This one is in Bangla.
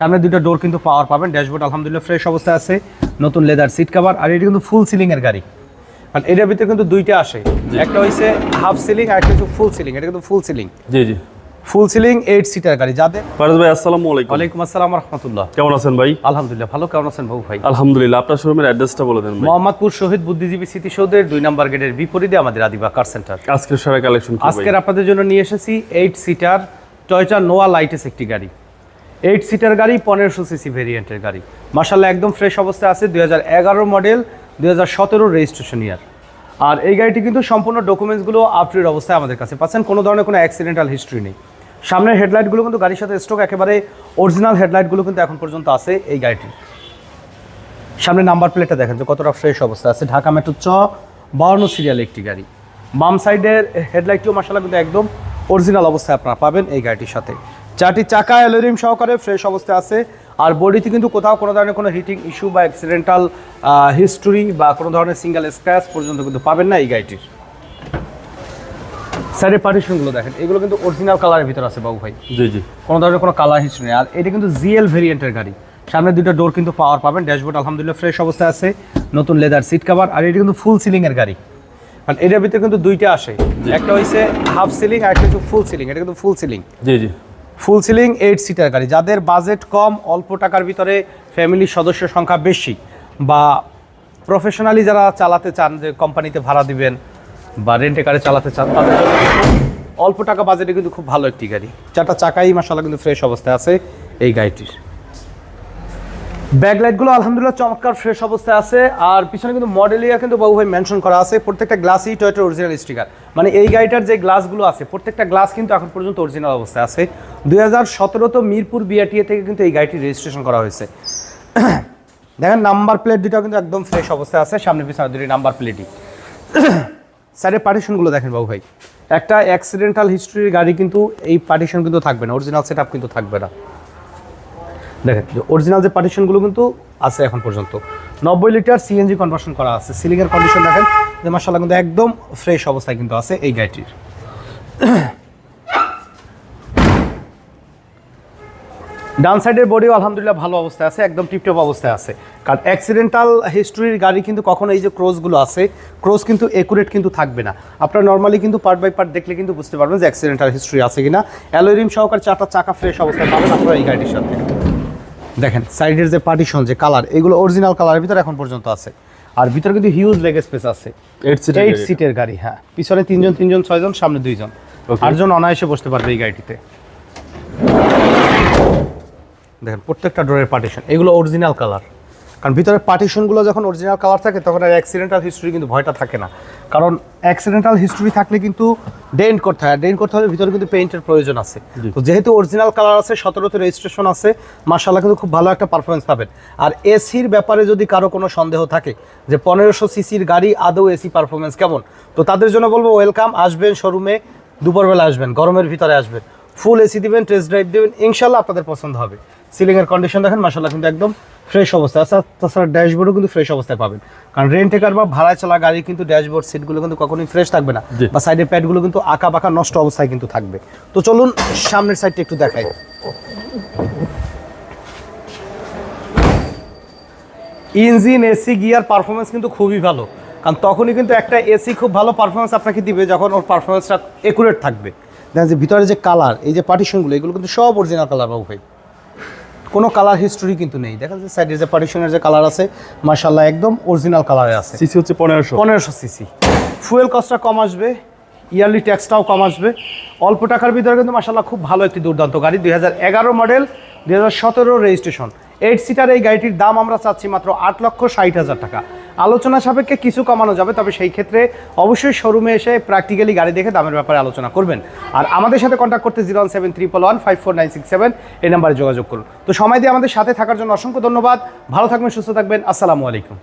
সামনে দুটো ডোর কিন্তু পাওয়ার পাবেন ড্যাশবোর্ড আলহামদুলিল্লাহ ফ্রেশ অবস্থায় আছে নতুন লেদার সিট কভার আর এটা কিন্তু ফুল সিলিং এর গাড়ি। কারণ এটার ভিতরে কিন্তু দুইটা আসে। একটা হইছে হাফ সিলিং আর একটা হচ্ছে ফুল সিলিং এটা কিন্তু ফুল সিলিং জি জি। ফুল সিলিং এইট সিটার গাড়ি যাদের ফারাজ ভাই আসসালামু আলাইকুম। ওয়ালাইকুম আসসালাম রহমতুল্লাহ। কেমন আছেন ভাই? আলহামদুলিল্লাহ ভালো। কেমন আছেন বাবু ভাই? আলহামদুলিল্লাহ আপনার শোরুমের অ্যাড্রেসটা বলে দেন ভাই। মোহাম্মদপুর শহীদ বুদ্ধিজীবী স্মৃতিসৌধের দুই নম্বর গেটের বিপরীতে আমাদের আদিবা কার সেন্টার আজকের সারা কালেকশন কি ভাই? আজকের আপনাদের জন্য নিয়ে এসেছি eight seater Toyota Noah LiteAce একটি গাড়ি। এইট সিটার গাড়ি, পনেরোশো সিসি ভেরিয়েন্টের গাড়ি। মার্শাল্লাহ একদম ফ্রেশ অবস্থায় আছে দুই হাজার এগারো মডেল দুই হাজার সতেরো রেজিস্ট্রেশন ইয়ার আর এই গাড়িটি কিন্তু সম্পূর্ণ ডকুমেন্টসগুলো আপটুর অবস্থায় আমাদের কাছে পাচ্ছেন। কোনো ধরনের কোনো অ্যাক্সিডেন্টাল হিস্ট্রি নেই। সামনের হেডলাইটগুলো কিন্তু গাড়ির সাথে স্টক একেবারে অরিজিনাল হেডলাইটগুলো কিন্তু এখন পর্যন্ত আছে এই গাড়িটির। সামনে নাম্বার প্লেটটা দেখেন যে কতটা ফ্রেশ অবস্থা আছে। ঢাকা মেট্রো চ, বাউন্ন সিরিয়াল একটি গাড়ি। বাম সাইডের হেডলাইটটিও মাসালা কিন্তু একদম অরিজিনাল অবস্থায় আপনারা পাবেন এই গাড়িটির সাথে। চারটি চাকা অ্যালোরিম সহকারে ফ্রেশ অবস্থায় আছে। আর বডিতে কিন্তু কোথাও কোনো ধরনের কোনো হিটিং ইস্যু বা অ্যাক্সিডেন্টাল হিস্টোরি বা কোনো ধরনের সিঙ্গেল স্ক্র্যাচ পর্যন্ত কিন্তু পাবেন না এই গাড়িটির। সাইডের পার্টিশনগুলো দেখেন এগুলো কিন্তু অরিজিনাল কালারের ভিতরে আছে বাবু ভাই। জি জি। কোনো ধরনের কোনো কালার হিস্ট্রি নেই। আর এটা কিন্তু জিএল ভেরিয়েন্টের গাড়ি। সামনে দুটো ডোর কিন্তু পাওয়ার পাবেন ড্যাশবোর্ড আলহামদুলিল্লাহ ফ্রেশ অবস্থায় আছে নতুন লেদার সিট কভার আর এটা কিন্তু ফুল সিলিংয়ের গাড়ি। কারণ এটার ভিতরে কিন্তু দুইটা আসে। একটা হইছে হাফ সিলিং আর একটা হচ্ছে ফুল সিলিং এটা কিন্তু ফুল সিলিং জি জি। ফুল সিলিং এইট সিটার গাড়ি। যাদের বাজেট কম, অল্প টাকার ভিতরে ফ্যামিলির সদস্য সংখ্যা বেশি বা প্রফেশনালি যারা চালাতে চান যে কোম্পানিতে ভাড়া দিবেন বা রেন্টে কারে চালাতে চান, তাদের অল্প টাকা বাজেটে কিন্তু খুব ভালো একটি গাড়ি। চারটা চাকাই মাসাল্লাহ কিন্তু ফ্রেশ অবস্থায় আছে এই গাড়িটির। ব্যাকলাইটগুলো আলহামদুলিল্লাহ চমৎকার ফ্রেশ অবস্থায় আছে। আর পিছনে কিন্তু মডেলিয়া কিন্তু বাবু ভাই মেনশন করা আছে। প্রত্যেকটা গ্লাসই টয়টার অরিজিনাল স্টিকার মানে এই গাড়িটার যে গ্লাসগুলো আছে, প্রত্যেকটা গ্লাস কিন্তু এখন পর্যন্ত অরিজিনাল অবস্থায় আছে। দুই হাজার সতেরোতে মিরপুর বিআরটিএ থেকে কিন্তু এই গাড়িটি রেজিস্ট্রেশন করা হয়েছে। দেখেন নাম্বার প্লেট দুটো কিন্তু একদম ফ্রেশ অবস্থায় আছে। সামনে পিছনে দুটি নাম্বার প্লেটই সাইডের পার্টিশনগুলো দেখেন বাবু ভাই একটা অ্যাক্সিডেন্টাল হিস্ট্রির গাড়ি কিন্তু এই পার্টিশন কিন্তু থাকবে না অরিজিনাল সেট কিন্তু থাকবে না। দেখেন অরিজিনাল যে পার্টিশনগুলো কিন্তু আছে এখন পর্যন্ত। নব্বই লিটার সিএনজি কনভার্সন করা আছে। সিলিংয়ের কন্ডিশন দেখেন, যে মাসাল্লাহ কিন্তু একদম ফ্রেশ অবস্থায় কিন্তু আছে এই গাড়িটির। ডান সাইডের বডিও আলহামদুলিল্লাহ ভালো অবস্থায় আছে, একদম টিপটপ অবস্থায় আছে। কারণ অ্যাক্সিডেন্টাল হিস্ট্রির গাড়ি কিন্তু কখনো এই যে ক্রোজগুলো আছে ক্রোজ কিন্তু একুরেট কিন্তু থাকবে না। আপনারা নর্মালি কিন্তু পার্ট বাই পার্ট দেখলে কিন্তু বুঝতে পারবেন যে অ্যাক্সিডেন্টাল হিস্ট্রি আছে কিনা। অ্যালোরিম সহকারে চারটা চাকা ফ্রেশ অবস্থায় পাবেন আপনারা এই গাড়িটির সাথে। দেখেন। সাইডের যে পার্টিশন যে কালার এগুলো অরিজিনাল কালারের ভিতরে এখন পর্যন্ত আছে। আর ভিতরে কিন্তু হিউজ লেগ স্পেস আছে। এইট সিট সিটের গাড়ি হ্যাঁ। পিছনে তিনজন তিনজন ছয়জন সামনে দুইজন. আটজন অনায়াসে বসতে পারবে এই গাড়িটিতে। দেখেন প্রত্যেকটা ডোরের পার্টিশন এগুলো অরিজিনাল কালার কারণ ভিতরে পার্টিশনগুলো যখন অরিজিনাল কালার থাকে তখন আর অ্যাক্সিডেন্টাল হিস্ট্রি কিন্তু ভয়টা থাকে না। কারণ অ্যাক্সিডেন্টাল হিস্ট্রি থাকলে কিন্তু ডেন্ট করতে হয়। ডেন্ট করতে হলে ভিতরে কিন্তু পেইন্টের প্রয়োজন আছে। তো যেহেতু অরিজিনাল কালার আছে সতেরোতে রেজিস্ট্রেশন আছে মার্শাল্লাহ কিন্তু খুব ভালো একটা পারফরমেন্স পাবেন। আর এসির ব্যাপারে যদি কারও কোনো সন্দেহ থাকে যে পনেরোশো সিসির গাড়ি আদৌ এসি পারফরমেন্স কেমন তো তাদের জন্য বলব ওয়েলকাম আসবেন শোরুমে দুপুরবেলা আসবেন গরমের ভিতরে আসবেন। ফুল এসি দিবেন টেস্ট ড্রাইভ দেবেন ইনশাল্লাহ আপনাদের পছন্দ হবে। সিলিংয়ের কন্ডিশন দেখেন মাসাল্লাহ কিন্তু একদম ফ্রেশ অবস্থায় আছে আর তাছাড়া ড্যাশবোর্ডও কিন্তু ফ্রেশ অবস্থায় পাবেন। কারণ রেন্টে কার বা ভাড়ায় চলা গাড়ি কিন্তু ড্যাশবোর্ড সিটগুলো কিন্তু কখনোই ফ্রেশ থাকবে না। বা সাইডের প্যাডগুলো কিন্তু আঁকা বাঁকা নষ্ট অবস্থায় কিন্তু থাকবে। তো চলুন সামনের সাইডটা একটু দেখাই। ইঞ্জিন এসি গিয়ার পারফরমেন্স কিন্তু খুবই ভালো। কারণ তখনই কিন্তু একটা এসি খুব ভালো পারফরমেন্স আপনাকে দিবে যখন ওর পারফরমেন্সটা একুরেট থাকবে। দেখেন যে ভিতরে যে কালার এই যে পার্টিশনগুলো এগুলো কিন্তু সব অরিজিনাল কালার বাবু ভাই। কোনো কালার হিস্টোরি কিন্তু নেই। দেখা যাচ্ছে সাইডের যে পার্টিশনের যে কালার আছে মার্শাল্লাহ একদম অরিজিনাল কালারে আছে। সিসি হচ্ছে পনেরোশো। পনেরোশো সিসি ফুয়েল কস্টটা কম আসবে ইয়ারলি ট্যাক্সটাও কম আসবে। অল্প টাকার ভিতরে কিন্তু মার্শাল্লাহ খুব ভালো একটি দুর্দান্ত গাড়ি দুই হাজার এগারো মডেল দুই হাজার সতেরো রেজিস্ট্রেশন এইট সিটার এই গাড়িটির দাম আমরা চাচ্ছি মাত্র আট লক্ষ ষাট হাজার টাকা। আলোচনা সাপেক্ষে কিছু কমানো যাবে, তবে সেই ক্ষেত্রে অবশ্যই শোরুমে এসে প্র্যাকটিক্যালি গাড়ি দেখে দামের ব্যাপারে আলোচনা করবেন। আর আমাদের সাথে কন্ট্যাক্ট করতে zero one seven triple one five four nine six seven এই নাম্বারে যোগাযোগ করুন। তো সময় দিয়ে আমাদের সাথে থাকার জন্য অসংখ্য ধন্যবাদ। ভালো থাকবেন, সুস্থ থাকবেন। আসসালামু আলাইকুম।